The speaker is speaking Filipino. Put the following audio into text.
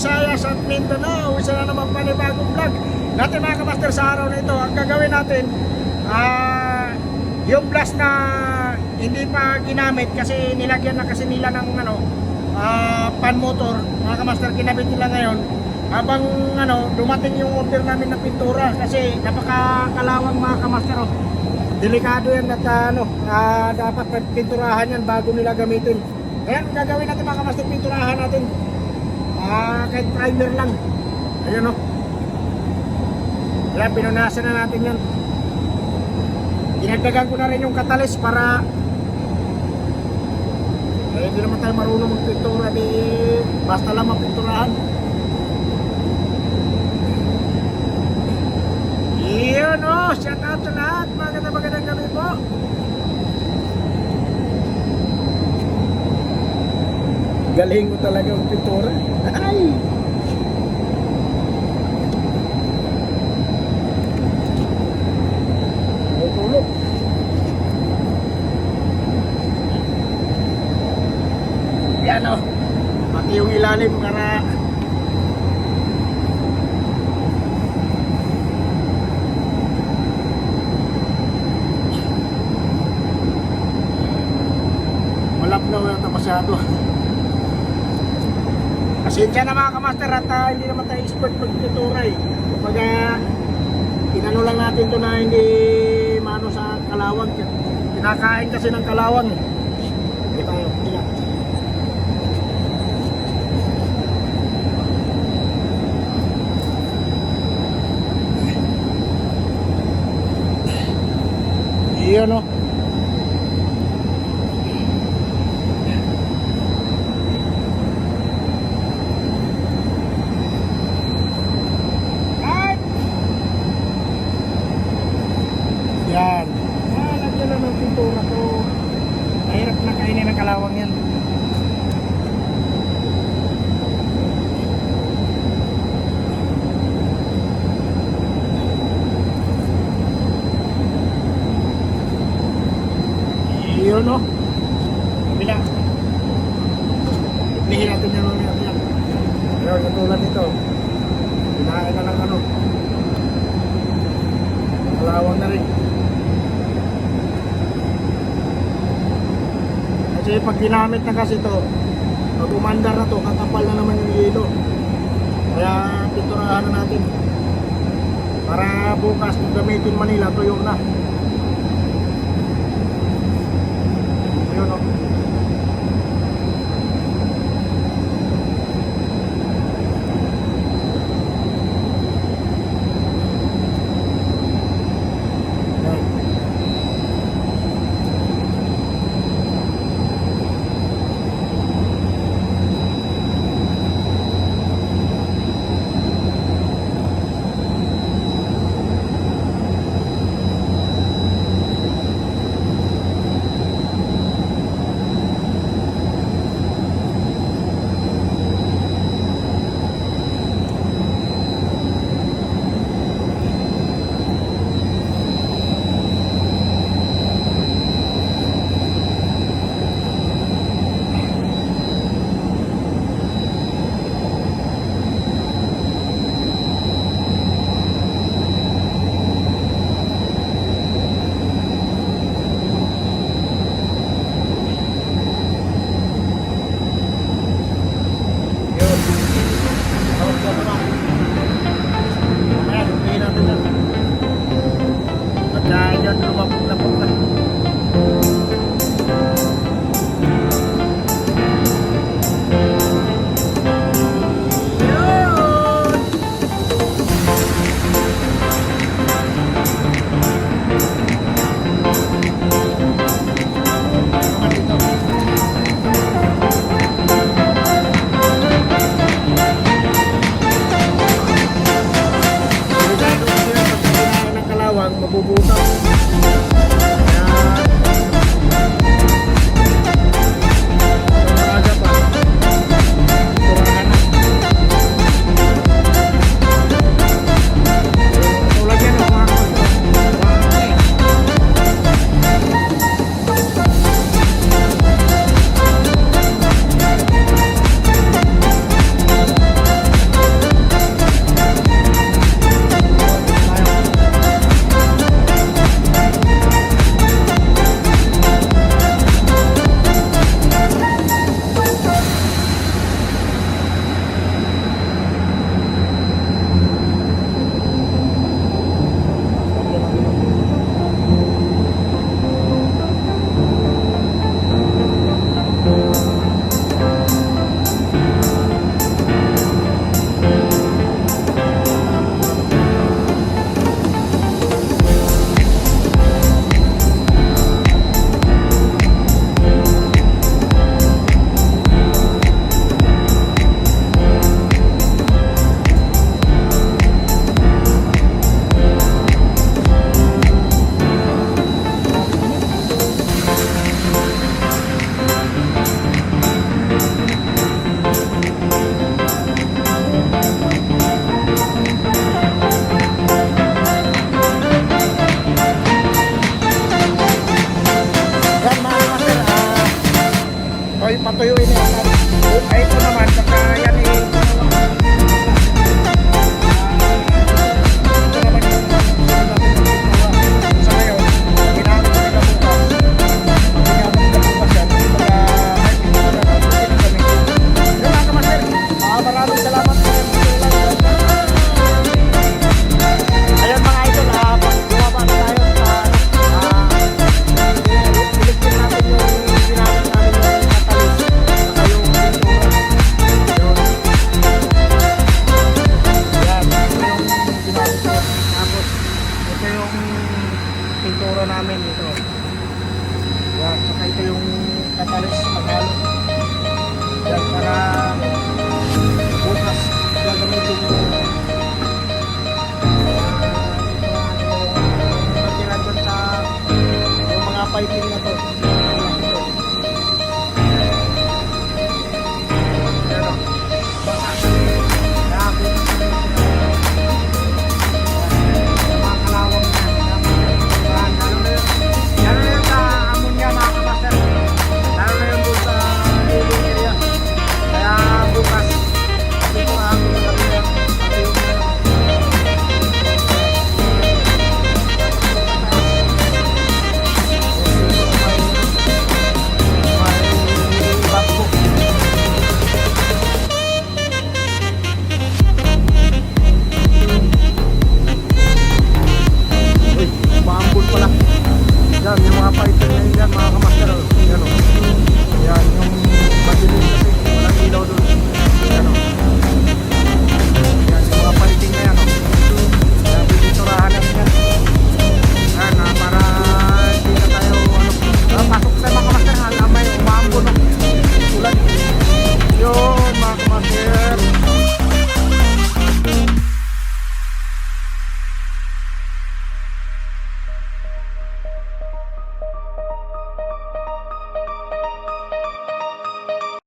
Visayas at Mindanao. Isa na naman panibagong vlog. Natin mga kamaster sa araw na ito, ang gagawin natin, ah, yung blast na hindi pa ginamit kasi nilagyan na kasi nila ng ano, ah, pan motor, mga kamaster, kinabit nila ngayon. Habang ano, dumating yung order namin na pintura kasi napakakalawang mga kamaster. Oh. Delikado yan at ano, ah, dapat pinturahan yan bago nila gamitin. Ayan, gagawin natin mga kamaster, pinturahan natin. Ah, kahit primer lang. Ayun oh. Kaya pinunasan na natin yan. Dinagdagan ko na rin yung katalis para eh, hindi naman tayo marunong magpintura di basta lang mapinturahan. Yun oh, shout out sa lahat. Magandang magandang gabi po. Galing mo talaga ang pintura. Ay! Tulog. Yan o. Pati yung ilalim para malap na wala na masyado. Pasensya na mga kamaster at ah, hindi naman tayo expert magtutura eh. Kumbaga, inano lang natin to na hindi mano sa kalawang. Kinakain kasi ng kalawang eh. Hindi tayo. Ilan. Iyon o. Ay! Yan. Ah, lagyan na ng pintura ko. Mahirap na kainin ng kalawang yan. Yun o. Kabila. Lihin natin yan mamaya. Yan. Yun, katulad nito. Kinain na ng ano. Kalawang na rin. Kasi pag ginamit na kasi to, pag umandar na to, kakapal na naman yung yelo. Kaya pinturahan na natin. Para bukas kung gamitin Manila, tuyo na. pintura namin ito. Yan, saka ito yung catalyst maghalo.